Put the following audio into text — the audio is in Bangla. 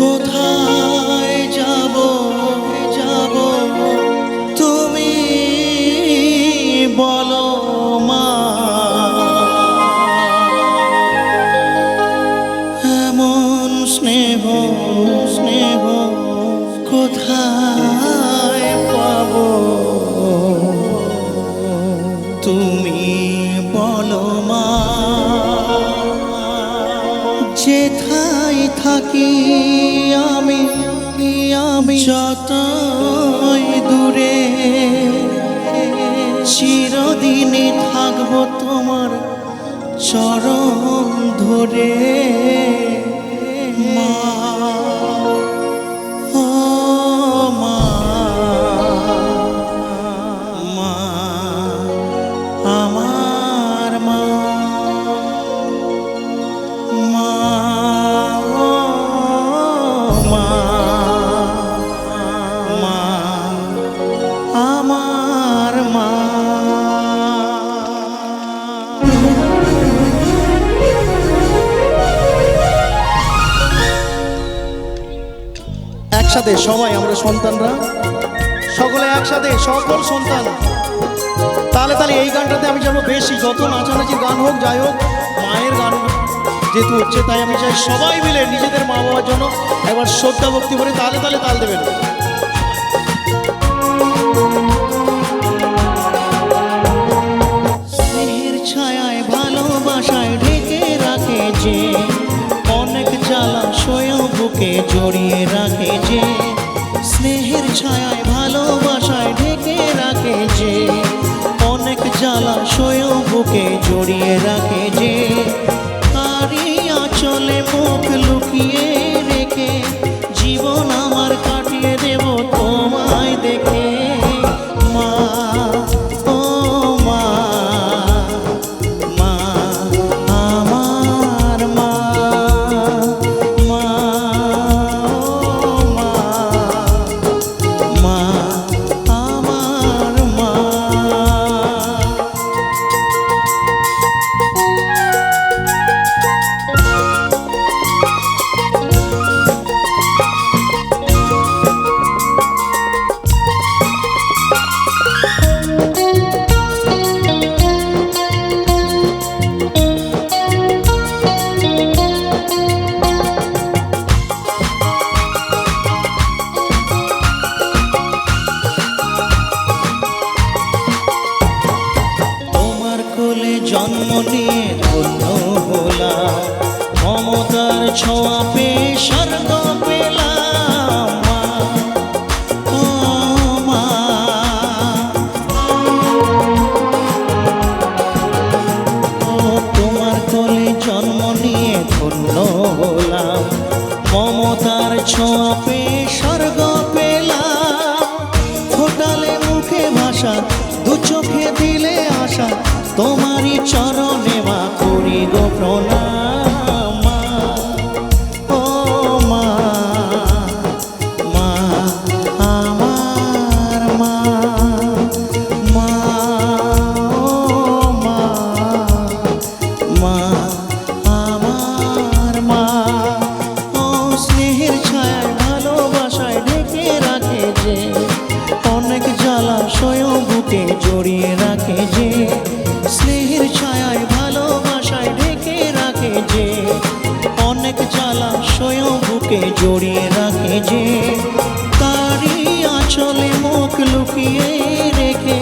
过他。যেথায় থাকি আমি আমি যতই দূরে চিরদিনে থাকব তোমার চরণ ধরে। মা একসাথে সবাই আমরা সন্তানরা। সকলে একসাথে, সকল সন্তান। তাহলে তাহলে এই গানটাতে আমি যাব বেশি। যত নাচানাচি গান হোক, যাই হোক, মায়ের গান যেহেতু হচ্ছে, তাই আমি চাই সবাই মিলে নিজেদের মা বাবার জন্য একবার শ্রদ্ধা ভক্তি করে তাহলে তাহলে তাল দেবেন। বুকে জড়িয়ে রাখে যে স্নেহের ছায়ায় ছোঁয়া পেয়ে স্বর্গ তোমার স্বর্গ মুখে দু চোখে দিলে আশা। তোমারই চরণে মা, করি গো প্রণাম। জড়িয়ে রাখে যে তারই আচলে মুখ লুকিয়ে রেখে